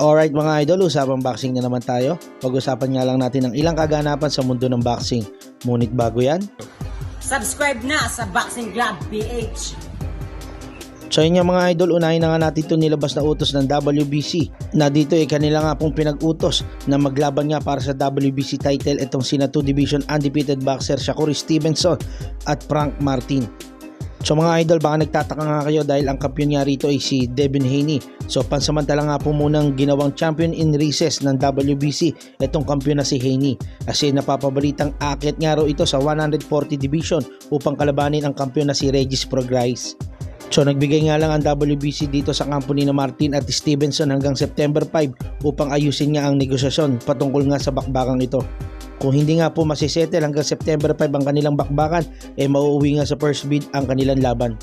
Alright mga idol, usapang boxing na naman tayo. Pag-usapan nga lang natin ang ilang kaganapan sa mundo ng boxing. Ngunit bago yan, Subscribe na sa Boxing Club PH. So yun nga mga idol, unahin na nga natin ito nilabas na utos ng WBC na dito ay kanila nga pong pinag-utos na maglaban nga para sa WBC title itong sina 2 division undefeated boxer Shakur Stevenson at Frank Martin. So mga idol, baka nagtataka nga kayo dahil ang kampiyon nga rito ay si Devin Haney. So pansamantala nga po munang ginawang champion in recess ng WBC itong kampiyon na si Haney. Kasi napapabalitang aakyat nga raw ito sa 140 division upang kalabanin ang kampiyon na si Regis Prograis. So nagbigay nga lang ang WBC dito sa ni na Martin at Stevenson hanggang September 5 upang ayusin nga ang negosasyon patungkol nga sa bakbakang ito. Kung hindi nga po masisettle hanggang September 5 ang kanilang bakbakan, eh mauuwi nga sa first bid ang kanilang laban.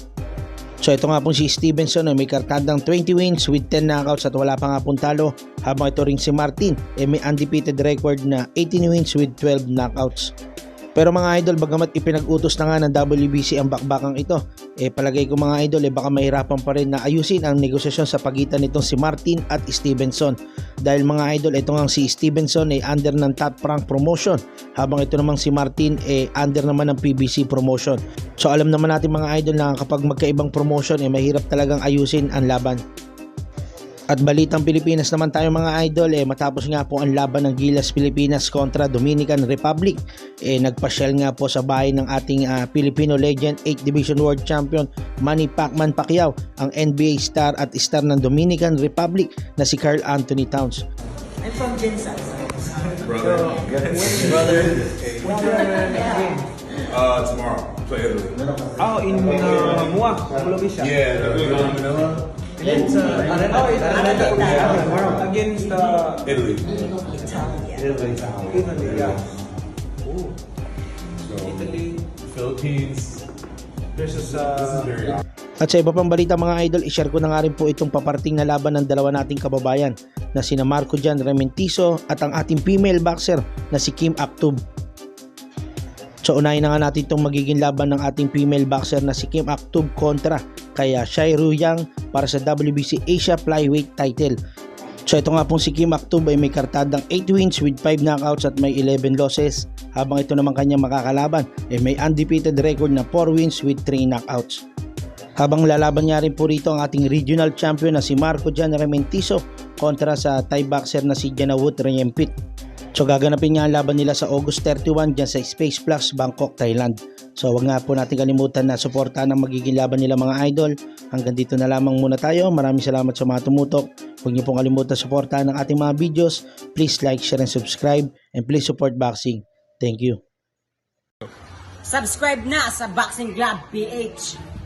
So ito nga po si Stevenson ay may kartadang 20 wins with 10 knockouts at wala pa nga pong talo habang ito ring si Martin ay may undefeated record na 18 wins with 12 knockouts. Pero mga idol, bagamat ipinag-utos na nga ng WBC ang bakbakang ito, eh palagay ko mga idol, eh baka mahirapan pa rin na ayusin ang negosasyon sa pagitan nitong si Martin at Stevenson. Dahil mga idol, ito nga si Stevenson ay under ng top rank promotion, habang ito namang si Martin ay under naman ng PBC promotion. So alam naman natin mga idol na kapag magkaibang promotion, eh mahirap talagang ayusin ang laban. At balitang Pilipinas naman tayo mga idol eh matapos nga po ang laban ng Gilas Pilipinas kontra Dominican Republic eh nagpasyal nga po sa bahay ng ating ah, Filipino legend 8 Division World Champion Manny Pacman Pacquiao ang NBA star at star ng Dominican Republic na si Carl Anthony Towns. I'm from Jinsan. brother. brother. Uh, tomorrow. Play Italy. Oh, in uh, Mua, Colombia. Yeah, Manila. It's uh, oh, it's uh, against uh, Italy. Italy. Yeah. So, Italy Philippines. versus This is uh, very At sa iba pang balita mga idol, ishare ko na nga rin po itong paparting na laban ng dalawa nating kababayan na sina Marco Jan Rementiso at ang ating female boxer na si Kim Aktub. So unahin na nga natin itong magiging laban ng ating female boxer na si Kim Aktub kontra kaya Shai Ruyang para sa WBC Asia Flyweight title. So ito nga pong si Kim Aktub ay may kartadang 8 wins with 5 knockouts at may 11 losses habang ito naman kanyang makakalaban ay may undefeated record na 4 wins with 3 knockouts. Habang lalaban niya rin po rito ang ating regional champion na si Marco Jan Rementiso kontra sa Thai boxer na si Janawut Reyempit. So gaganapin nga ang laban nila sa August 31 dyan sa Space Plus, Bangkok, Thailand. So wag nga po natin kalimutan na suportahan ang magiging laban nila mga idol. Hanggang dito na lamang muna tayo. Maraming salamat sa mga tumutok. Huwag niyo pong kalimutan suportahan ang ating mga videos. Please like, share, and subscribe. And please support boxing. Thank you. Subscribe na sa Boxing Club PH.